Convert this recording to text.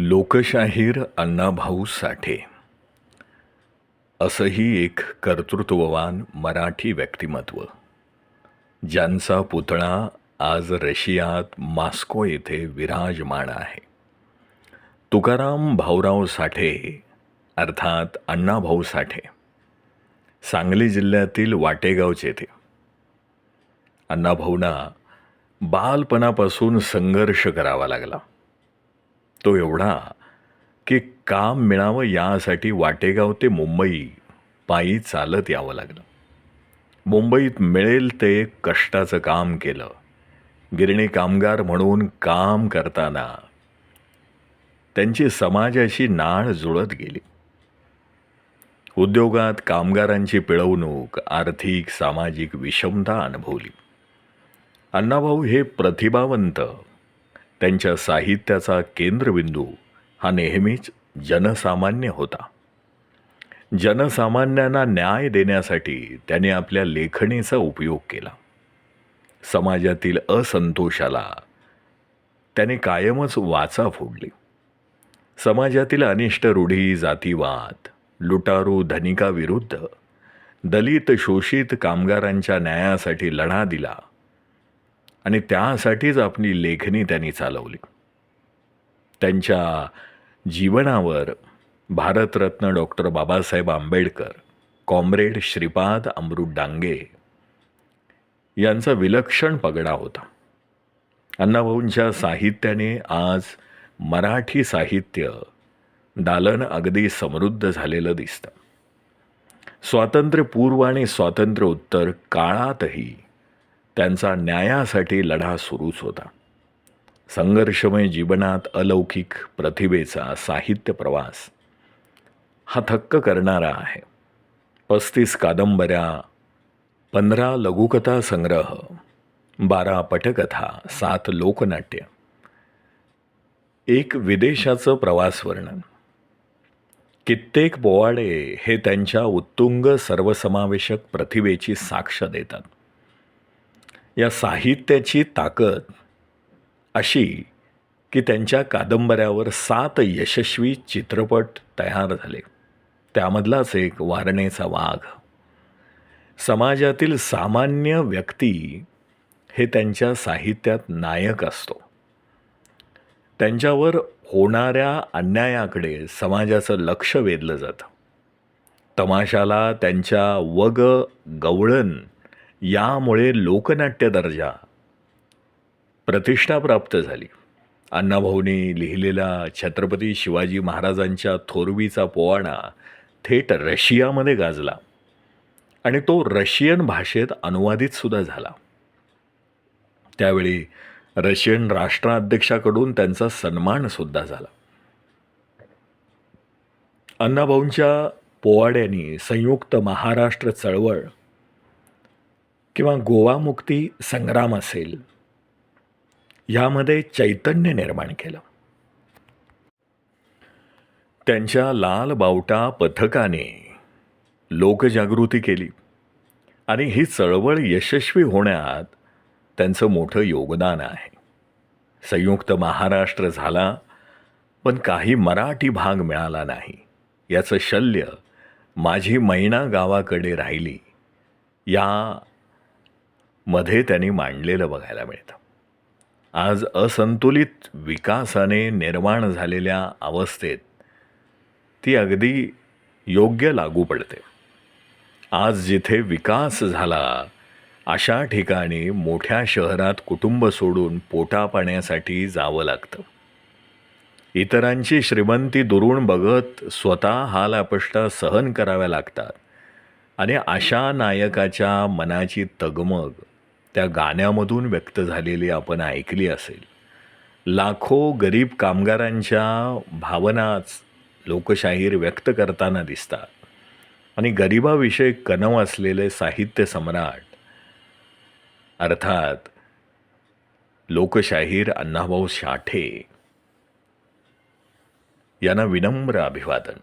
लोकशाहीर अण्णाभाऊ साठे. असंही एक कर्तृत्ववान मराठी व्यक्तिमत्व. ज्यांचा पुतळा आज रशियात मॉस्को येथे विराजमान आहे. तुकाराम भाऊराव साठे अर्थात अण्णाभाऊ साठे सांगली जिल्ह्यातील वाटेगावचे ते. अण्णाभाऊंना बालपणापासून संघर्ष करावा लागला. तो एवढा की काम मिळावं यासाठी वाटेगाव ते मुंबई पायी चालत यावं लागलं. मुंबईत मिळेल ते कष्टाचं काम केलं. गिरणी कामगार म्हणून काम करताना त्यांची समाजाशी नाळ जुळत गेली. उद्योगात कामगारांची पिळवणूक आर्थिक सामाजिक विषमता अनुभवली. अण्णाभाऊ हे प्रतिभावंत त्यांच्या साहित्याचा केंद्रबिंदू हा नेहमीच जनसामान्य होता. जनसामान्यांना न्याय देण्यासाठी त्याने आपल्या लेखणीचा उपयोग केला. समाजातील असंतोषाला त्याने कायमच वाचा फोडली. समाजातील अनिष्ट रूढी जातीवाद लुटारू धनिकाविरुद्ध दलित शोषित कामगारांच्या न्यायासाठी लढा दिला. आणि त्यासाठीच आपली लेखणी त्यांनी चालवली. त्यांच्या जीवनावर भारतरत्न डॉक्टर बाबासाहेब आंबेडकर कॉम्रेड श्रीपाद अमृत डांगे यांचा विलक्षण पगडा होता. अण्णाभाऊंच्या साहित्याने आज मराठी साहित्य दालन अगदी समृद्ध झालेलं दिसतं. स्वातंत्र्यपूर्व आणि स्वातंत्र्योत्तर काळातही त्यांचा न्यायासाठी लढा सुरूच होता. संघर्षमय जीवनात अलौकिक प्रतिभेचा साहित्य प्रवास हा थक्क करणारा आहे. पस्तीस कादंबऱ्या पंधरा लघुकथा संग्रह बारा पटकथा सात लोकनाट्य एक विदेशाचं प्रवास वर्णन. कित्येक पोवाडे हे त्यांच्या उत्तुंग सर्वसमावेशक प्रतिभेची साक्ष देतात. या साहित्याची ताकद अशी की त्यांच्या कादंबऱ्यावर सात यशस्वी चित्रपट तयार झाले. त्यामधलाच एक वारणेचा वाघ. समाजातील सामान्य व्यक्ती हे त्यांच्या साहित्यात नायक असतो. त्यांच्यावर होणाऱ्या अन्यायाकडे समाजाचं लक्ष वेधलं जातं. तमाशाला त्यांच्या वग गवळण यामुळे लोकनाट्य दर्जा प्रतिष्ठा प्राप्त झाली. अण्णाभाऊंनी लिहिलेला छत्रपती शिवाजी महाराजांच्या थोरवीचा पोवाडा थेट रशियामध्ये गाजला आणि तो रशियन भाषेत अनुवादित सुद्धा झाला. त्यावेळी रशियन राष्ट्राध्यक्षाकडून त्यांचा सन्मानसुद्धा झाला. अण्णाभाऊंच्या पोवाड्यांनी संयुक्त महाराष्ट्र चळवळ किंवा गोवामुक्ती संग्राम असेल यामध्ये चैतन्य निर्माण केलं. त्यांच्या लाल बावटा पथकाने लोकजागृती केली आणि ही चळवळ यशस्वी होण्यात त्यांचं मोठं योगदान आहे. संयुक्त महाराष्ट्र झाला पण काही मराठी भाग मिळाला नाही. याचं शल्य माझी मैना गावाकडे राहिली. या मध्ये त्यांनी मांडलेलं बघायला मिळतं. आज असंतुलित विकासाने निर्माण झालेल्या अवस्थेत ती अगदी योग्य लागू पडते. आज जिथे विकास झाला अशा ठिकाणी मोठ्या शहरात कुटुंब सोडून पोटा पाण्यासाठी जावं लागतं. इतरांची श्रीमंती दुरून बघत स्वतः हाल अपेष्टा सहन कराव्या लागतात आणि अशा नायकाच्या मनाची तगमग त्या गाण्यामधून व्यक्त झालेली आपण ऐकली असेल. लाखो गरीब कामगारांच्या भावनाच लोकशाहीर व्यक्त करताना दिसतात. आणि गरिबाविषयी कणव असलेले साहित्य सम्राट अर्थात लोकशाहीर अण्णाभाऊ साठे यांना विनम्र अभिवादन.